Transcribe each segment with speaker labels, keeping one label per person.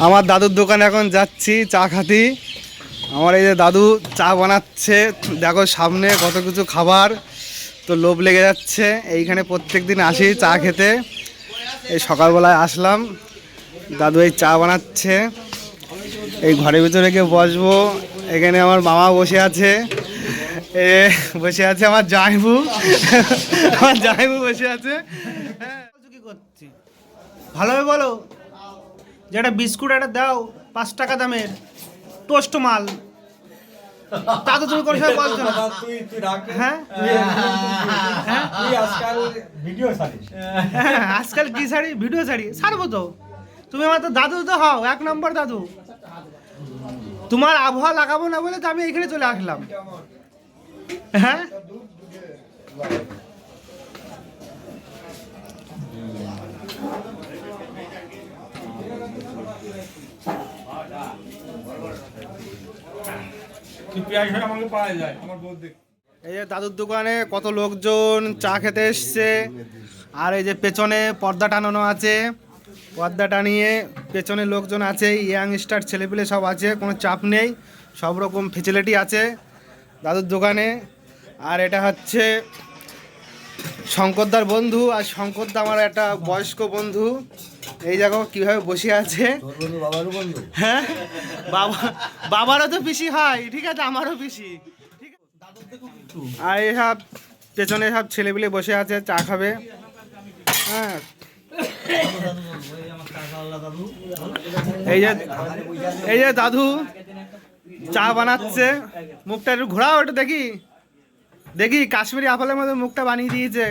Speaker 1: আমার দাদুর দোকানে এখন যাচ্ছি, চা খাতি আমার এই যে দাদু চা বানাচ্ছে, দেখো সামনে কত কিছু খাবার, তো লোভ লেগে যাচ্ছে। এইখানে প্রত্যেক দিন আসি চা খেতে। এই সকালবেলায় আসলাম, দাদু এই চা বানাচ্ছে। এই ঘরের ভিতরে গিয়ে বসবো। এখানে আমার মামা বসে আছে। এ, বসে আছে আমার জামাইবু। আমার জামাইবু বসে আছে। হ্যাঁ।
Speaker 2: ভালোভাবে বলো। যে একটা বিস্কুট একটা দাও পাঁচ টাকা দামের টোস্ট মাল। তা তো তুমি কোনো সময় বলছো না।
Speaker 3: তুই তুই রাখ
Speaker 2: হ্যাঁ? হ্যাঁ?
Speaker 3: তুই আজকাল ভিডিও ছাড়িস।
Speaker 2: হ্যাঁ, আজকাল কি শাড়ি ভিডিও শাড়ি ছাড়বো তো। তুমি আমার তো দাদু তো হও এক নম্বর দাদু। তোমার আবহাওয়া লাগাবো না বলে তো আমি এখানে চলে আসলাম। হ্যাঁ
Speaker 3: তুই পেঁয়াজ হয়ে আমাকে পাওয়া যায় আমার বউ দেখ
Speaker 1: এই যে দাদুর দোকানে কত লোকজন চা খেতে এসছে, আর এই যে পেছনে পর্দা টানানো আছে। পর্দা টানিয়ে পেছনে লোকজন আছে, ইয়াং স্টার ছেলেপিলে সব আছে, কোনো চাপ নেই, সব রকম ফেসিলিটি আছে দাদুর দোকানে। আর এটা হচ্ছে শঙ্করদার বন্ধু, আর শঙ্করদা আমার একটা বয়স্ক বন্ধু। এই দেখো কীভাবে বসে আছে। হ্যাঁ? বাবা বাবারও তো পিসি হয়, ঠিক আছে, আমারও পিসি। আর এসব পেছনে সব ছেলেপিলে বসে আছে, চা খাবে। হ্যাঁ। এই যে এই যে দাদু চা বানাচ্ছে। মুখটা একটু ঘোরাও একটু দেখি। দেখি, কাশ্মীরি আপেলের মধ্যে মুখটা বানিয়ে দিয়েছে।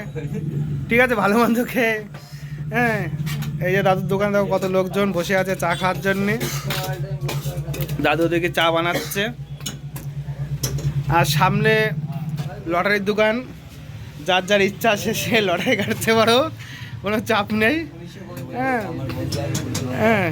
Speaker 1: ঠিক আছে, ভালো মন্দ খেয়ে। হ্যাঁ। এই যে দাদুর দোকানে দেখো কত লোকজন বসে আছে, চা খাওয়ার জন্যে। দাদু ওদিকে চা বানাচ্ছে। আর সামনে লটারির দোকান। যার যার ইচ্ছা আছে সে লটারি কাটতে পারো কোনো চাপ নেই। হ্যাঁ হ্যাঁ।